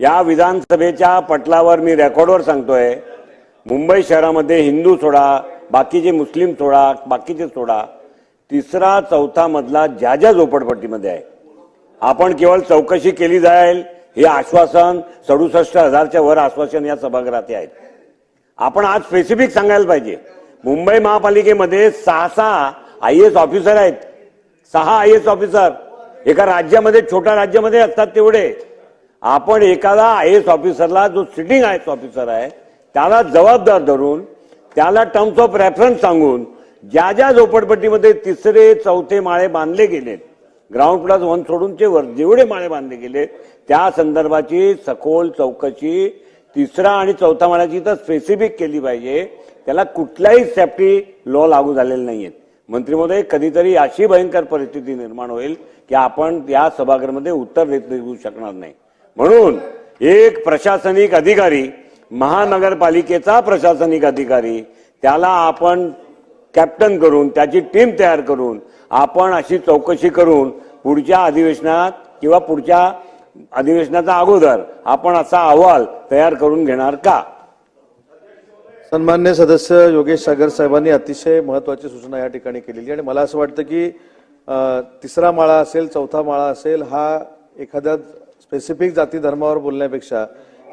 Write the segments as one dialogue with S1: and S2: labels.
S1: या विधानसभेच्या पटलावर मी रेकॉर्डवर सांगतोय मुंबई शहरामध्ये हिंदू सोडा बाकीचे मुस्लिम सोडा बाकीचे सोडा तिसरा चौथा मधला ज्या ज्या झोपडपट्टीमध्ये आहे आपण केवळ चौकशी केली जाईल हे आश्वासन सदुसष्ट हजारच्या वर आश्वासन या सभागृहात आहेत आपण आज स्पेसिफिक सांगायला पाहिजे. मुंबई महापालिकेमध्ये सहा सहा आय एस ऑफिसर आहेत. सहा आय एस ऑफिसर एका राज्यामध्ये छोट्या राज्यामध्ये असतात तेवढे. आपण एखादा आय एस ऑफिसरला जो सिटिंग आय एस ऑफिसर आहे त्याला जबाबदार धरून त्याला टर्म्स ऑफ रेफरन्स सांगून ज्या ज्या झोपडपट्टीमध्ये तिसरे चौथे माळे बांधले गेलेत ग्राउंड प्लस वन सोडूनचे वर जेवढे माळे बांधले गेले त्या संदर्भाची सखोल चौकशी तिसरा आणि चौथा माळ्याची तर स्पेसिफिक केली पाहिजे. त्याला कुठलाही सेफ्टी लॉ लागू झालेले नाहीयेत मंत्री महोदय कधीतरी अशी भयंकर परिस्थिती निर्माण होईल की आपण या सभागृहामध्ये उत्तर देत देऊ शकणार नाही. म्हणून एक प्रशासनिक अधिकारी महानगरपालिकेचा प्रशासनिक अधिकारी त्याला आपण कॅप्टन करून त्याची टीम तयार करून आपण अशी चौकशी करून पुढच्या अधिवेशनात किंवा पुढच्या अधिवेशनाचा अगोदर आपण असा अहवाल तयार करून घेणार का?
S2: सन्मान्य सदस्य योगेश सागर साहेबांनी अतिशय महत्वाची सूचना या ठिकाणी केलेली आणि मला असं वाटतं की तिसरा माळा असेल चौथा माळा असेल हा एखाद्या स्पेसिफिक जाती धर्मावर बोलण्यापेक्षा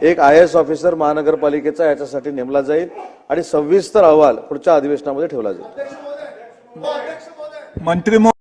S2: एक आय एस ऑफिसर महानगरपालिकेचा याच्यासाठी नेमला जाईल आणि सविस्तर अहवाल पुढच्या अधिवेशनामध्ये ठेवला जाईल.
S3: मंत्री